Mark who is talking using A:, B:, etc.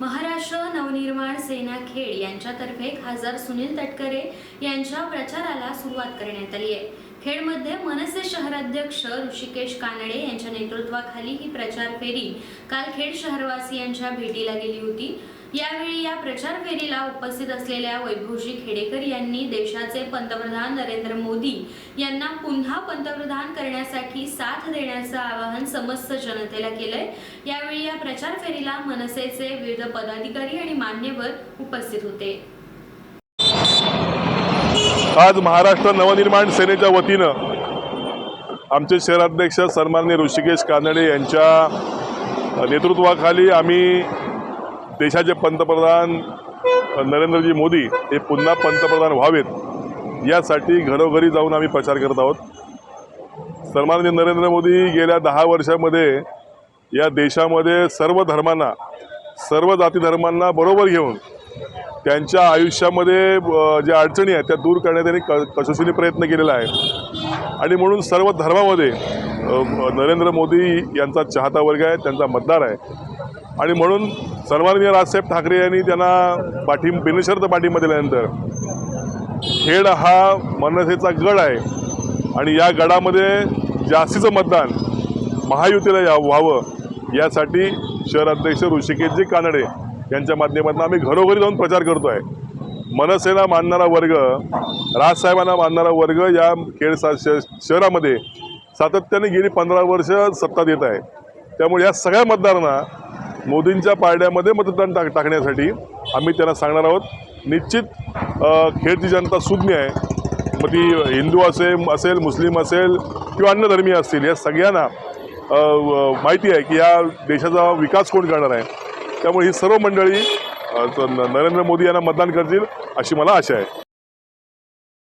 A: महाराष्ट्र नवनिर्माण सेना खेड यांच्यातर्फे खासदार सुनील तटकरे यांच्या प्रचाराला सुरुवात करण्यात आली आहे. खेडमध्ये मनसे शहराध्यक्ष ऋषिकेश कानडे यांच्या नेतृत्वाखाली ही प्रचार फेरी काल खेड शहरवासियांच्या भेटीला गेली होती. यावेळी या प्रचार फेरीला उपस्थित असलेल्या वैभवजी खेडेकर यांनी देशाचे पंतप्रधान नरेंद्र मोदी यांना पुन्हा पंतप्रधान करण्यासाठी साथ देण्याचं आवाहन समस्त जनतेला केलंय. यावेळी या प्रचार फेरीला मनसेचे विविध पदाधिकारी आणि मान्यवर उपस्थित होते.
B: आज महाराष्ट्र नवनिर्माण सेनेच्या वतीनं आमचे शहराध्यक्ष सन्माननीय ऋषिकेश कानडे यांच्या नेतृत्वाखाली आम्ही देशाचे पंतप्रधान नरेंद्रजी मोदी हे पुन्हा पंतप्रधान व्हावेत यासाठी घरोघरी जाऊन आम्ही प्रचार करत आहोत. सन्माननीय नरेंद्र मोदी गेल्या दहा वर्षामध्ये या देशामध्ये सर्व धर्मांना सर्व जाती धर्मांना बरोबर घेऊन त्यांच्या आयुष्यामध्ये ज्या अडचणी आहेत त्या दूर करण्यात त्यांनी क कसोशीने प्रयत्न केलेला आहे. आणि म्हणून सर्व धर्मामध्ये नरेंद्र मोदी यांचा चाहता वर्ग आहे त्यांचा मतदार आहे. आणि म्हणून सन्माननीय राजसाहेब ठाकरे यांनी त्यांना पाठी बिनशर्त पाठिंबा दिल्यानंतर खेड हा मनसेचा गड आहे. आणि या गडामध्ये जास्तीचं मतदान महायुतीला या व्हावं यासाठी शहराध्यक्ष ऋषिकेशजी कानडे यांच्या माध्यमातून आम्ही घरोघरी जाऊन प्रचार करतो आहे मनसेला मानणारा वर्ग राजसाहेबांना मानणारा वर्ग या खेड सा श शहरामध्ये सातत्याने गेली पंधरा वर्ष सत्ता देत आहे. त्यामुळे या सगळ्या मतदारांना मोदींच्या पारड्यामध्ये मतदान टाक टाकण्यासाठी आम्ही त्यांना सांगणार आहोत. निश्चित खेळची खेडची जनता सुज्ञ आहे. मग ती हिंदू असेल असेल मुस्लिम असेल किंवा अन्य धर्मीय असतील या सगळ्यांना माहिती आहे की या देशाचा विकास कोण करणार आहे. त्यामुळे ही सर्व मंडळी नरेंद्र मोदी यांना मतदान करतील अशी मला आशा आहे.